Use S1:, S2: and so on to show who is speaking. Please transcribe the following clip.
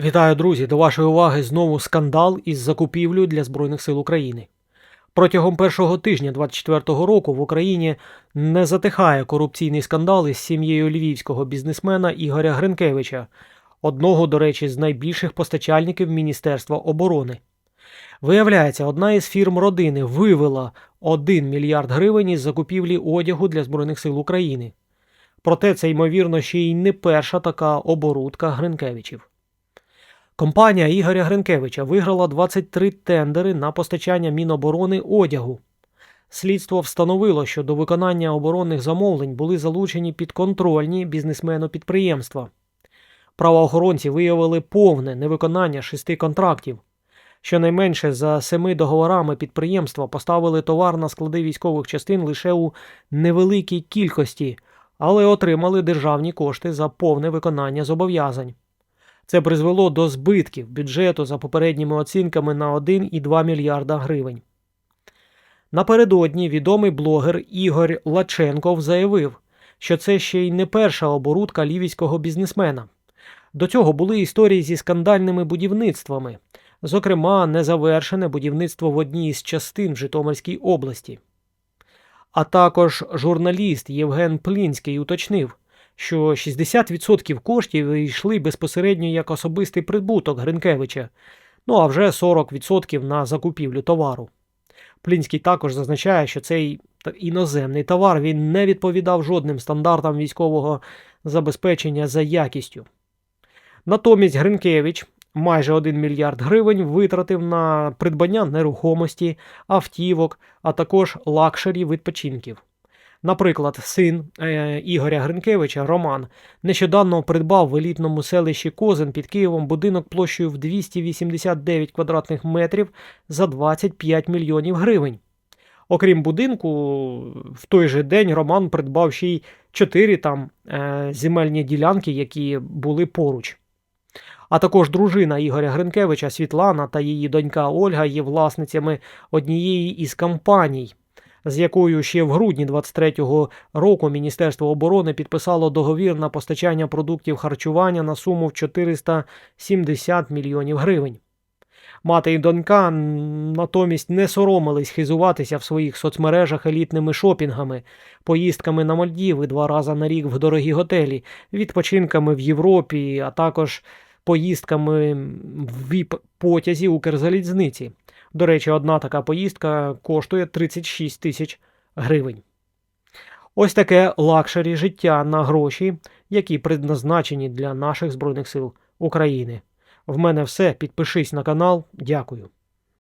S1: Вітаю, друзі! До вашої уваги знову скандал із закупівлею для Збройних сил України. Протягом першого тижня 2024 року в Україні не затихає корупційний скандал із сім'єю львівського бізнесмена Ігоря Гринкевича, одного, до речі, з найбільших постачальників Міністерства оборони. Виявляється, одна із фірм родини вивела 1 мільярд гривень із закупівлі одягу для Збройних сил України. Проте це, ймовірно, ще й не перша така оборудка Гринкевичів. Компанія Ігоря Гринкевича виграла 23 тендери на постачання Міноборони одягу. Слідство встановило, що до виконання оборонних замовлень були залучені підконтрольні бізнесмену підприємства. Правоохоронці виявили повне невиконання шести контрактів. Щонайменше за семи договорами підприємства поставили товар на склади військових частин лише у невеликій кількості, але отримали державні кошти за повне виконання зобов'язань. Це призвело до збитків бюджету за попередніми оцінками на 1,2 мільярда гривень. Напередодні відомий блогер Ігор Лаченков заявив, що це ще й не перша оборудка лівійського бізнесмена. До цього були історії зі скандальними будівництвами, зокрема, незавершене будівництво в одній із частин в Житомирській області. А також журналіст Євген Плінський уточнив, що 60% коштів йшли безпосередньо як особистий прибуток Гринкевича, ну а вже 40% на закупівлю товару. Плінський також зазначає, що цей іноземний товар він не відповідав жодним стандартам військового забезпечення за якістю. Натомість Гринкевич майже 1 мільярд гривень витратив на придбання нерухомості, автівок, а також лакшері відпочинків. Наприклад, син е, Ігоря Гринкевича Роман нещодавно придбав в елітному селищі Козин під Києвом будинок площею в 289 квадратних метрів за 25 мільйонів гривень. Окрім будинку, в той же день Роман придбав ще й чотири там е, земельні ділянки, які були поруч. А також дружина Ігоря Гринкевича Світлана та її донька Ольга є власницями однієї із компаній, з якою ще в грудні 23-го року Міністерство оборони підписало договір на постачання продуктів харчування на суму в 470 мільйонів гривень. Мати і донька натомість не соромились хизуватися в своїх соцмережах елітними шопінгами, поїздками на Мальдіви два рази на рік в дорогі готелі, відпочинками в Європі, а також поїздками в віп-потязі Укрзалізниці. До речі, одна така поїздка коштує 36 тисяч гривень. Ось таке лакшері життя на гроші, які предназначені для наших Збройних сил України. В мене все. Підпишись на канал. Дякую.